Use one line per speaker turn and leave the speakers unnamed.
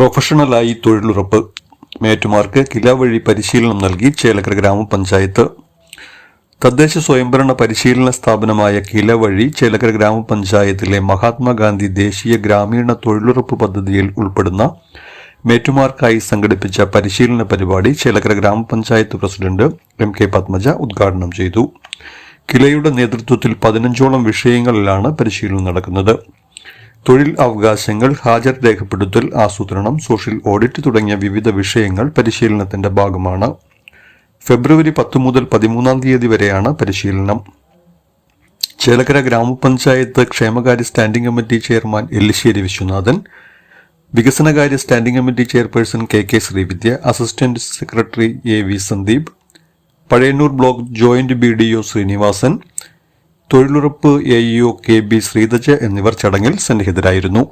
പ്രൊഫഷണലായി തൊഴിലുറപ്പ് മേറ്റുമാർക്ക് കില വഴി പരിശീലനം നൽകി ചേലക്കര ഗ്രാമപഞ്ചായത്ത്. തദ്ദേശ സ്വയംഭരണ പരിശീലന സ്ഥാപനമായ കില വഴി ചേലക്കര ഗ്രാമപഞ്ചായത്തിലെ മഹാത്മാഗാന്ധി ദേശീയ ഗ്രാമീണ തൊഴിലുറപ്പ് പദ്ധതിയിൽ ഉൾപ്പെടുന്ന മേറ്റുമാർക്കായി സംഘടിപ്പിച്ച പരിശീലന പരിപാടി ചേലക്കര ഗ്രാമപഞ്ചായത്ത് പ്രസിഡന്റ് എം കെ പത്മജ ഉദ്ഘാടനം ചെയ്തു. കിലയുടെ നേതൃത്വത്തിൽ പതിനഞ്ചോളം വിഷയങ്ങളിലാണ് പരിശീലനം നടക്കുന്നത്. തൊഴിൽ അവകാശങ്ങൾ ഹാജർ രേഖപ്പെടുത്തൽ ആസൂത്രണം സോഷ്യൽ ഓഡിറ്റ് തുടങ്ങിയ വിവിധ വിഷയങ്ങൾ പരിശീലനത്തിന്റെ ഭാഗമാണ്. ഫെബ്രുവരി പത്ത് മുതൽ പതിമൂന്നാം തീയതി വരെയാണ് പരിശീലനം. ചേലക്കര ഗ്രാമപഞ്ചായത്ത് ക്ഷേമകാര്യ standing committee chairman Ellissery Viswanathan വികസനകാര്യ standing committee chairperson K K Sreevidya assistant secretary A V Sandeep Pazhayannur block joint B D O Sreenivasan തൊഴിലുറപ്പ് A E O K B Sreedhaja എന്നിവർ ചടങ്ങിൽ സന്നിഹിതരായിരുന്നു